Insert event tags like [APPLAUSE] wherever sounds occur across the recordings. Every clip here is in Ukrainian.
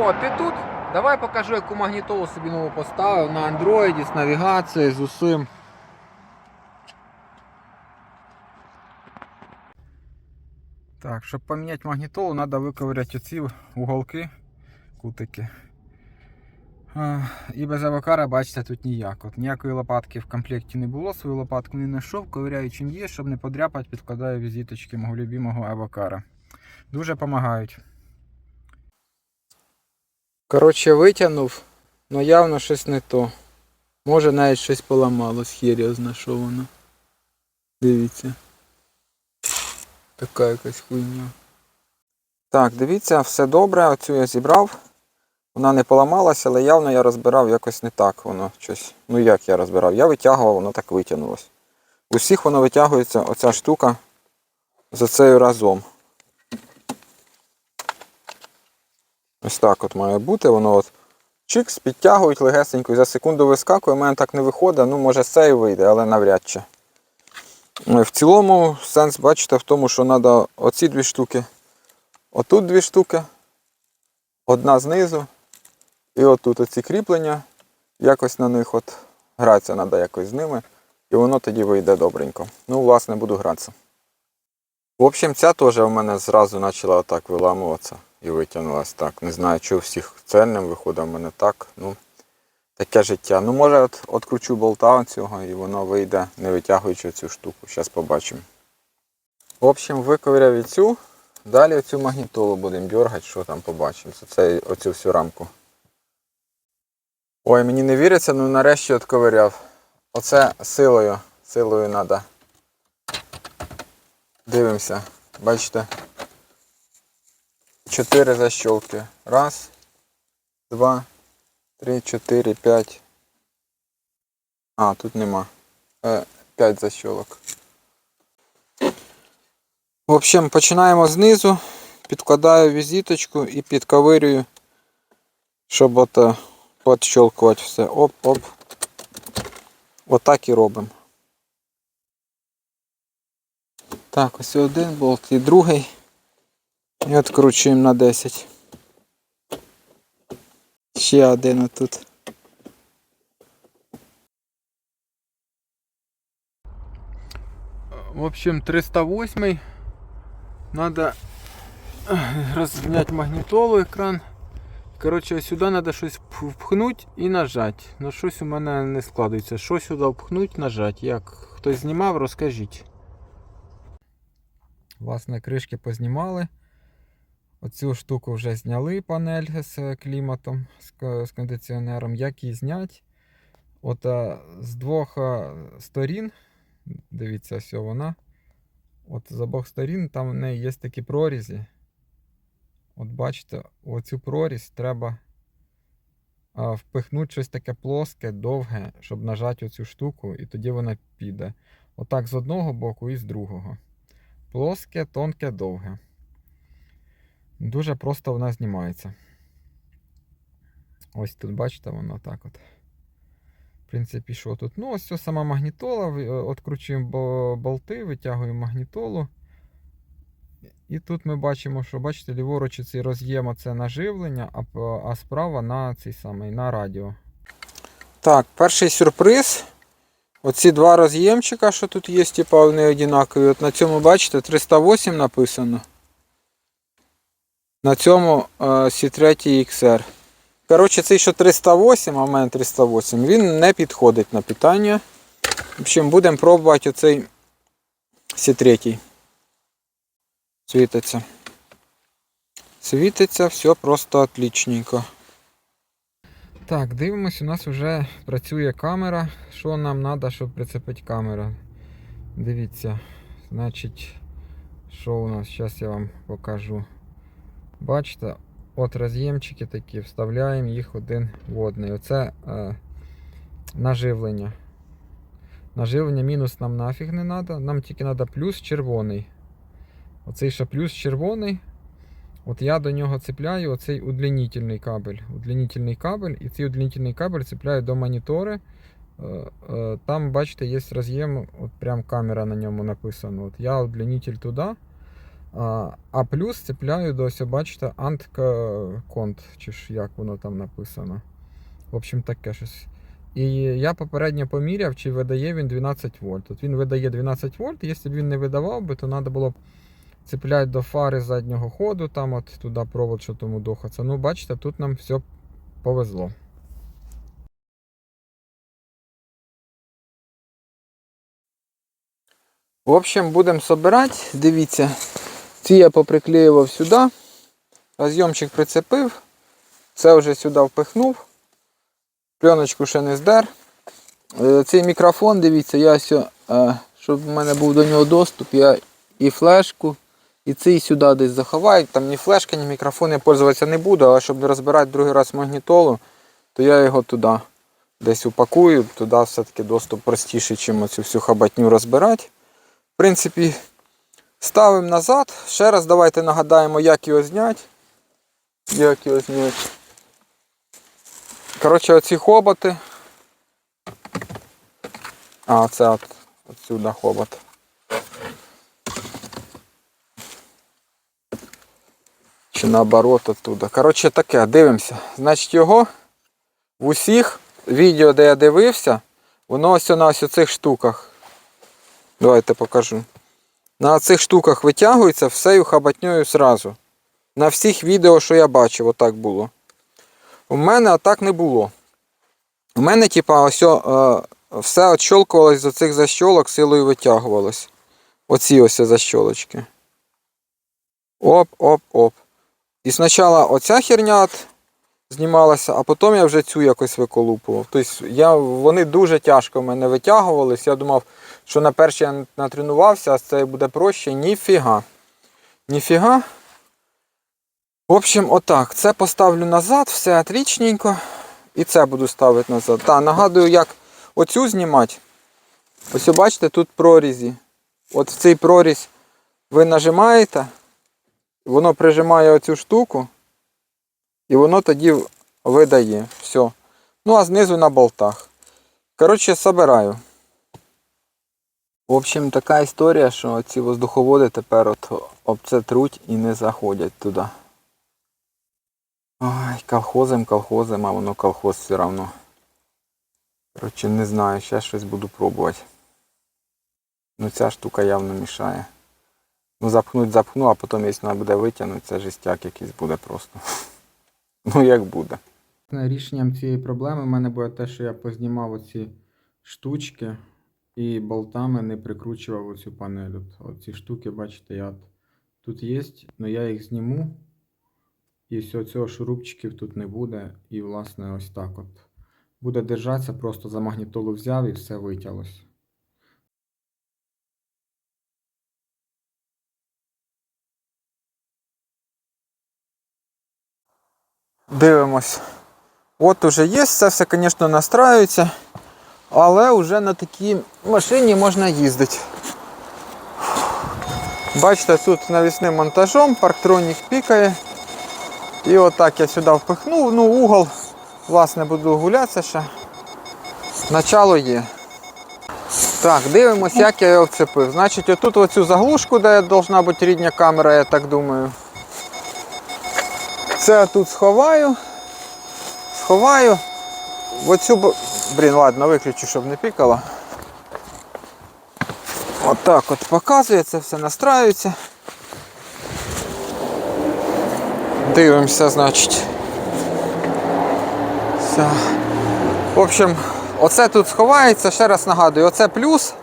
О, ти тут? Давай покажу, яку магнітолу собі нову поставив на андроїді з навігацією, з усім. Так, щоб поміняти магнітолу, треба виковиряти оці уголки, кутики. І без авокара, бачите, тут ніяк. От ніякої лопатки в комплекті не було, свою лопатку не знайшов, ковиряю чим є, щоб не подряпати, підкладаю візиточки мого любимого авокара. Дуже допомагають. Коротше, витягнув, але явно щось не то. Може навіть щось поламалось, хір я що. Дивіться. Така якась хуйня. Так, дивіться, все добре, оцю я зібрав. Вона не поламалася, але явно я розбирав якось не так воно щось. Ну як я розбирав? Я витягував, воно так витягнулося. У всіх воно витягується оця штука за цею разом. Ось так от має бути, воно от чикс, підтягують легесенько і за секунду вискакує, у мене так не виходить, ну може з цією вийде, але навряд чи. Е, В цілому сенс бачите в тому, що треба оці дві штуки, отут дві штуки, одна знизу, і отут оці кріплення, якось на них от гратися треба якось з ними, і воно тоді вийде добренько. Ну, власне, буду гратися. В общем, ця теж в мене зразу почала отак виламуватися і витягнулася так. Не знаю, чи у всіх цельним виходить, в мене так. Ну, таке життя. Ну, може, от, откручу болта цього і воно вийде, не витягуючи цю штуку. Зараз побачимо. В общем, виковиряв і цю. Далі оцю магнітолу будемо дергати, що там побачимо. Це оцю всю рамку. Ой, мені не віриться, ну нарешті отковиряв. Оце силою. Силою треба. Дивимося. Бачите? Чотири защолки. Раз, два, три, чотири, п'ять. А, тут нема. Е, п'ять защолок. В общем, починаємо знизу. Підкладаю візиточку і підковирюю, щоб от е, підщолкувати все. Оп-оп. Отак і робимо. Так, ось один болт і другий. І відкручуємо на 10. Ще один отут. В общем, 308 надо розняти магнітолу екран. Коротше, сюди треба щось впхнути і нажати. Ну щось у мене не складається. Що сюди впхнути, нажати. Як хтось знімав, розкажіть. Власне, кришки познімали. Оцю штуку вже зняли панель з кліматом, з, кондиціонером. Як її зняти? От з двох сторін, дивіться, ось вона. От з обох сторін там в неї є такі прорізі. От бачите, оцю прорізь треба впихнути щось таке плоске, довге, щоб нажати оцю штуку, і тоді вона піде. Отак з одного боку і з другого. Плоске, тонке, довге. Дуже просто вона знімається. Ось тут, бачите, воно так от. В принципі, що тут? Ну, ось це сама магнітола. е, Откручуємо болти, витягуємо магнітолу. І тут ми бачимо, що бачите, ліворуч цей роз'єм це наживлення, а, а справа на цей самий на радіо. Так, перший сюрприз. Оці два роз'ємчика, що тут є, типа вони однакові. От на цьому, бачите, 308 написано. На цьому е, C3 XR. Коротше, цей що 308, а в мене 308, він не підходить на питання. В общем, будемо пробувати оцей C3. Світиться. Світиться, все просто отличненько. Так, дивимось, у нас вже працює камера. Що нам треба, щоб прицепити камеру? Дивіться, значить, що у нас? Зараз я вам покажу. Бачите, от роз'ємчики такі, вставляємо їх один в одний. Оце е, наживлення. Наживлення мінус нам нафіг не треба, нам тільки треба плюс червоний. Оцей ще плюс червоний. От я до нього цепляю оцей удлінительний кабель. Удлінительний кабель, і цей удлінительний кабель цепляю до монітори. Е, е, Там, бачите, є роз'єм, от прям камера на ньому написано. От я удлінитель туди, А, плюс цепляю до ось, бачите, антконт, чи ж як воно там написано. В общем, таке щось. І я попередньо поміряв, чи видає він 12 вольт. От він видає 12 вольт, якщо б він не видавав би, то треба було б цепляти до фари заднього ходу, там от туди провод, що тому дохаться. Ну, бачите, тут нам все повезло. В общем, будемо собирати. Дивіться, ці я поприклеював сюди. Розйомчик прицепив. Це вже сюди впихнув. Пленочку ще не здер. Е, Цей мікрофон, дивіться, я ось, е, щоб в мене був до нього доступ, я і флешку, і цей сюди десь заховаю. Там ні флешка, ні мікрофон я пользуватися не буду, але щоб не розбирати другий раз магнітолу, то я його туди десь упакую, туди все-таки доступ простіший, чим оцю всю хабатню розбирати. В принципі, ставимо назад. Ще раз давайте нагадаємо, як його зняти. Як його зняти. Коротше, оці хоботи. А, це от, отсюда хобот. Чи наоборот оттуда. Коротше, таке, дивимося. Значить, його в усіх відео, де я дивився, воно ось на ось цих штуках. Давайте покажу. На цих штуках витягується всею хабатньою зразу. На всіх відео, що я бачив, отак було. У мене отак не було. У мене, типа, ось о, е, все отщолкувалось з оцих защолок, силою витягувалось. Оці ось защолочки. Оп, оп, оп. І спочатку оця херня знімалася, а потім я вже цю якось виколупував. Тобто я, вони дуже тяжко в мене витягувались. Я думав, що на першій я натренувався, а це буде проще. Ніфіга. Ніфіга. В общем, отак. Це поставлю назад, все отличненько. І це буду ставити назад. Так, нагадую, як оцю знімати. Ось бачите, тут прорізі. От в цей прорізь ви нажимаєте, воно прижимає оцю штуку, і воно тоді видає. Все. Ну, а знизу на болтах. Коротше, собираю. В общем, така історія, що ці воздуховоди тепер от об труть і не заходять туди. Ой, колхозом, колхозом, а воно колхоз все равно. Коротше, не знаю, ще щось буду пробувати. Ну ця штука явно мішає. Ну запхнуть запхну, а потім, якщо вона буде витягнути, це жестяк якийсь буде просто. [LAUGHS] Ну як буде. Рішенням цієї проблеми в мене буде те, що я познімав оці штучки і болтами не прикручував оцю панель. От, оці штуки, бачите, я тут є, але я їх зніму. І все, цього шурупчиків тут не буде. І, власне, ось так от. Буде держатися, просто за магнітолу взяв і все витяглось. Дивимось. От уже є, це все, звісно, настраюється. Але вже на такій машині можна їздити. Бачите, тут навісним монтажом, парктронік пікає. І отак я сюди впихнув, ну угол, власне, буду гулятися ще. Начало є. Так, дивимось, як я його вцепив. Значить, отут оцю заглушку, де должна бути рідня камера, я так думаю. Це я тут сховаю. Сховаю. Оцю... Блін, ладно, виключу, щоб не пікало. Отак от показує, це все настраюється. Дивимося, значить. Все. В общем, оце тут сховається, ще раз нагадую, оце плюс,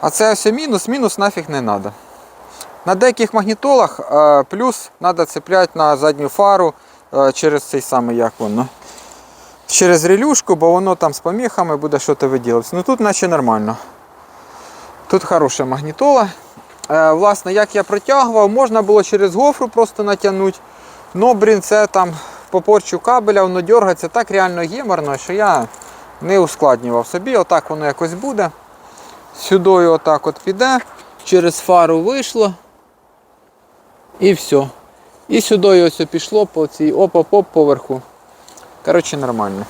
а це все мінус, мінус нафіг не треба. На деяких магнітолах е, плюс треба цепляти на задню фару е, через цей самий, як воно. Через релюшку, бо воно там з поміхами буде щось виділитися. Ну тут наче нормально. Тут хороша магнітола. Е, власне, як я протягував, можна було через гофру просто натягнути. Ну, блін, це там по порчу кабеля, воно дергається так реально геморно, що я не ускладнював собі. Отак воно якось буде. Сюди отак от піде, через фару вийшло. І все. І сюди ось пішло по цій оп-оп-оп поверху. Коротше, нормально.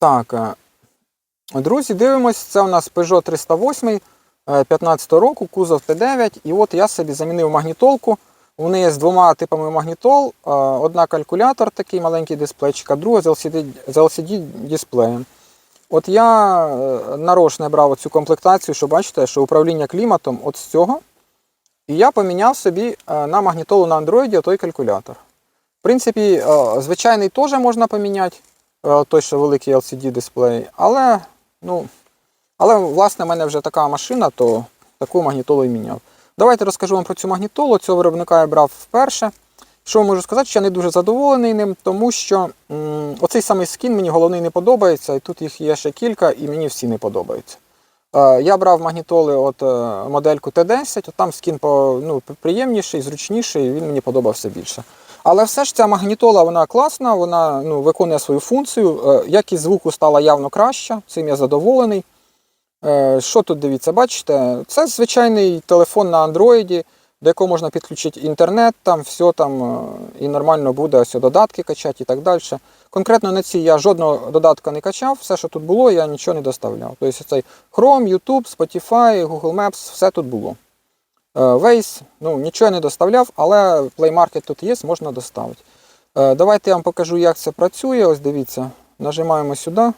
Так. е, Друзі, дивимось, це у нас Peugeot 308 15 року, кузов Т9. І от я собі замінив магнітолку. Вони є з двома типами магнітол. Е, Одна калькулятор, такий маленький дисплейчик, а друга з LCD, дисплеєм. От я е, нарочно брав цю комплектацію, що бачите, що управління кліматом от з цього. І я поміняв собі е, на магнітолу на Android той калькулятор. Принципі, е, звичайний теж можна поміняти, е, той, що великий LCD дисплей, але, ну, але власне, в мене вже така машина, то таку магнітолу і міняв. Давайте розкажу вам про цю магнітолу. Цього виробника я брав вперше. Що можу сказати, що я не дуже задоволений ним, тому що м, оцей самий скін мені головний не подобається, і тут їх є ще кілька, і мені всі не подобаються. Е, я брав магнітоли от е, модельку Т10, от там скін по, ну, приємніший, зручніший, він мені подобався більше. Але все ж ця магнітола вона класна, вона ну, виконує свою функцію. Е, Якість звуку стала явно краща, цим я задоволений. Е, Що тут дивіться, бачите? Це звичайний телефон на андроїді, до якого можна підключити інтернет, там все там е, і нормально буде ось додатки качати і так далі. Конкретно на цій я жодного додатка не качав, все, що тут було, я нічого не доставляв. Тобто цей Chrome, YouTube, Spotify, Google Maps, все тут було. Е, Waze, ну нічого не доставляв, але Play Market тут є, можна доставити. Е, Давайте я вам покажу, як це працює. Ось дивіться, нажимаємо сюди.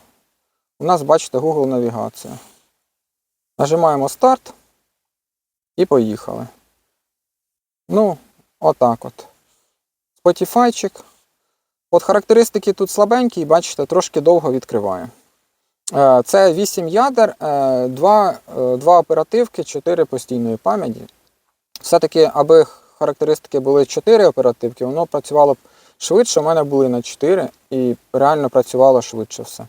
У нас, бачите, Google навігація. Нажимаємо старт і поїхали. Ну, отак от. Spotify-чик. От характеристики тут слабенькі, бачите, трошки довго відкриває. Е, Це 8 ядер, 2, 2 оперативки, 4 постійної пам'яті. Все-таки, аби характеристики були 4 оперативки, воно працювало б швидше. У мене були на 4 і реально працювало швидше все.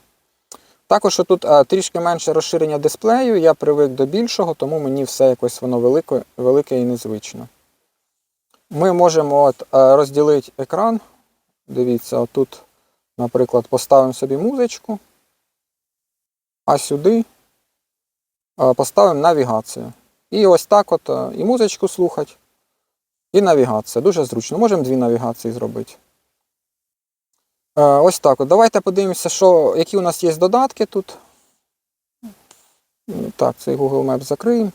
Також тут е, трішки менше розширення дисплею, я привик до більшого, тому мені все якось воно велике, велике і незвично. Ми можемо от, е, розділити екран. Дивіться, отут, наприклад, поставимо собі музичку, а сюди е, поставимо навігацію. І ось так от е, і музичку слухати, і навігація. Дуже зручно. Можемо дві навігації зробити. Е, Ось так. От. Давайте подивимося, що, які у нас є додатки тут. Так, цей Google Maps закриємо.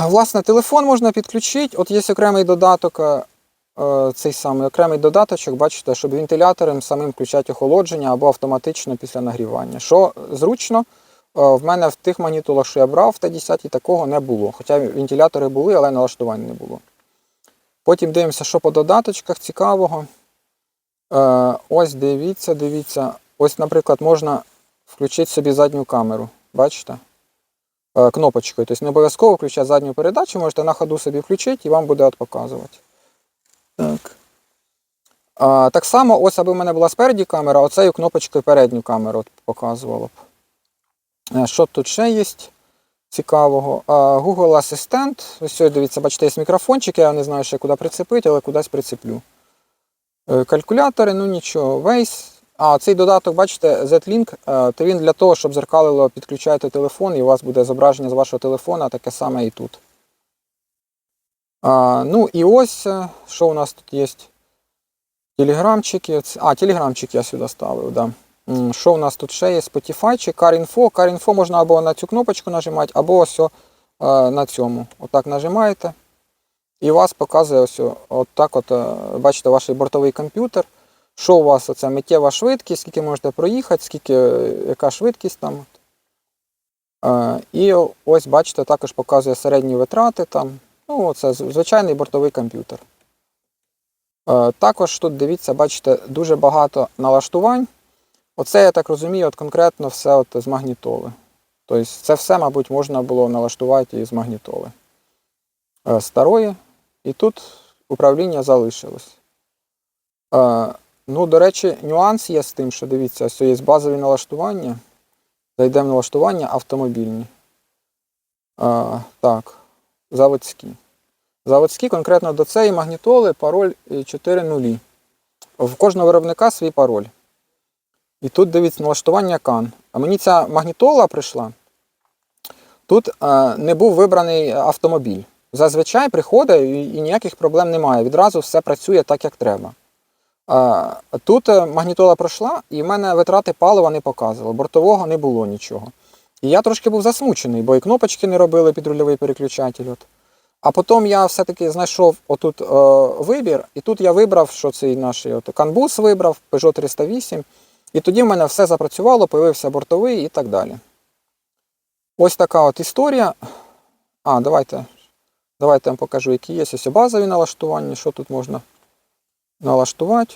Власне, телефон можна підключити. От є окремий додаток, е, цей самий окремий додаточок, бачите, щоб вентилятором самим включати охолодження або автоматично після нагрівання. Що зручно, в мене в тих магнітолах, що я брав в Т10, такого не було. Хоча вентилятори були, але налаштувань не було. Потім дивимося, що по додаточках цікавого. Е, ось дивіться, дивіться. Ось, наприклад, можна включити собі задню камеру. Бачите? Е, Кнопочкою. Тобто не обов'язково включати задню передачу, можете на ходу собі включити і вам буде от показувати. Так. Так само, ось аби в мене була спереді камера, оцею кнопочкою передню камеру от показувало б. Е, Що тут ще є цікавого? Google Асистент. Ось ось, дивіться, бачите, є мікрофончик, я не знаю ще куди прицепити, але кудись прицеплю. Е, Калькулятори, ну нічого, Waze. А цей додаток, бачите, Z-Link, е, то він для того, щоб зеркалило, підключаєте телефон, і у вас буде зображення з вашого телефона, таке саме і тут. А, ну і ось, е, що у нас тут є? Телеграмчики. А, телеграмчик я сюди ставив, да. Що у нас тут ще є? Spotify чи CarInfo. CarInfo можна або на цю кнопочку нажимати, або ось е, на цьому. Отак нажимаєте. І вас показує ось от от, е, бачите, ваш бортовий комп'ютер. Що у вас оця миттєва швидкість, скільки можете проїхати, скільки, е, яка швидкість там. І ось, бачите, також показує середні витрати там. Ну, це звичайний бортовий комп'ютер. Також тут дивіться, бачите, дуже багато налаштувань. Оце, я так розумію, от конкретно все от з магнітоли. Тобто це все, мабуть, можна було налаштувати із магнітоли. Е, Старої. І тут управління залишилось. Е, Ну, до речі, нюанс є з тим, що дивіться, ось є базові налаштування. Зайдемо в налаштування автомобільні. А, так, заводські. Заводські конкретно до цієї магнітоли пароль 4.0. В кожного виробника свій пароль. І тут дивіться налаштування CAN. А мені ця магнітола прийшла. Тут е, не був вибраний автомобіль. Зазвичай приходить і, і ніяких проблем немає. Відразу все працює так, як треба. А, Тут е, магнітола пройшла, і в мене витрати палива не показувало, бортового не було нічого. І я трошки був засмучений, бо і кнопочки не робили під рульовий переключатель. От. А потім я все-таки знайшов отут е, вибір, і тут я вибрав, що цей наш от, канбус вибрав, Peugeot 308. І тоді в мене все запрацювало, появився бортовий і так далі. Ось така от історія. А, давайте, давайте я вам покажу, які є ось базові налаштування, що тут можна налаштувати.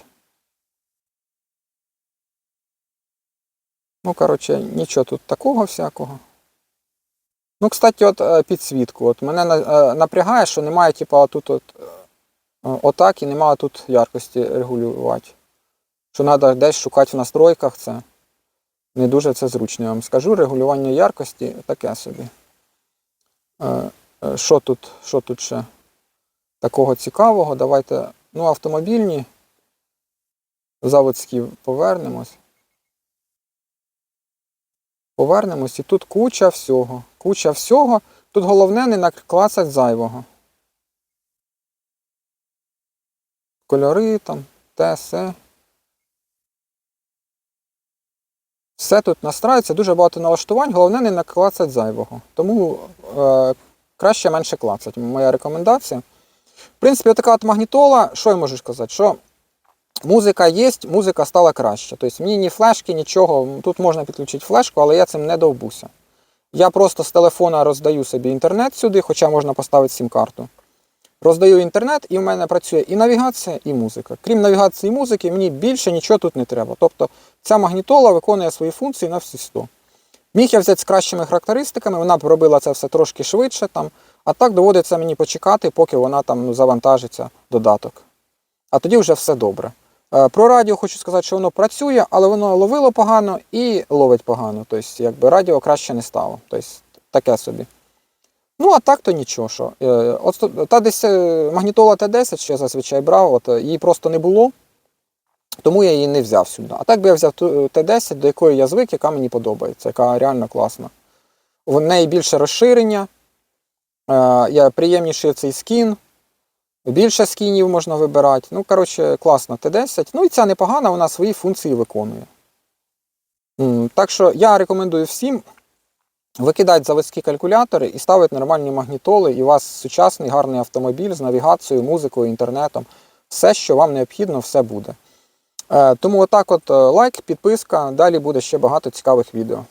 Ну, коротше, нічого тут такого всякого. Ну, кстати, от е, підсвітку. От мене е, напрягає, що немає, типу, отут от, е, отак і немає тут яркості регулювати. Що треба десь шукати в настройках це. Не дуже це зручно, я вам скажу. Регулювання яркості таке собі. Е, е, Що тут, що тут ще такого цікавого? Давайте. Ну, автомобільні. Заводські повернемось. Повернемось, і тут куча всього. Куча всього. Тут головне не наклацать зайвого. Кольори там, те, се. Все тут настраюється, дуже багато налаштувань, головне не наклацать зайвого. Тому е, краще менше клацать. Моя рекомендація. В принципі, така от магнітола, що я можу сказати? Що музика є, музика стала краще. Тобто мені ні флешки, нічого. Тут можна підключити флешку, але я цим не довбуся. Я просто з телефона роздаю собі інтернет сюди, хоча можна поставити сім-карту. Роздаю інтернет, і в мене працює і навігація, і музика. Крім навігації і музики, мені більше нічого тут не треба. Тобто ця магнітола виконує свої функції на всі 100. Міг я взяти з кращими характеристиками, вона б робила це все трошки швидше, там, а так доводиться мені почекати, поки вона там ну, завантажиться додаток. А тоді вже все добре. Е, Про радіо хочу сказати, що воно працює, але воно ловило погано і ловить погано. Тобто, якби радіо краще не стало. Тобто, таке собі. Ну, а так то нічого. Що. Е, От та десь е, магнітола Т10, що я зазвичай брав, от, е, її просто не було, тому я її не взяв сюди. А так би я взяв е, Т10, до якої я звик, яка мені подобається, яка реально класна. В неї більше розширення, я приємніший цей скін, більше скінів можна вибирати. Ну, коротше, класна Т10. Ну і ця непогана, вона свої функції виконує. Так що я рекомендую всім викидати заводські калькулятори і ставить нормальні магнітоли, і у вас сучасний гарний автомобіль з навігацією, музикою, інтернетом. Все, що вам необхідно, все буде. Е, Тому отак от е, лайк, підписка, далі буде ще багато цікавих відео.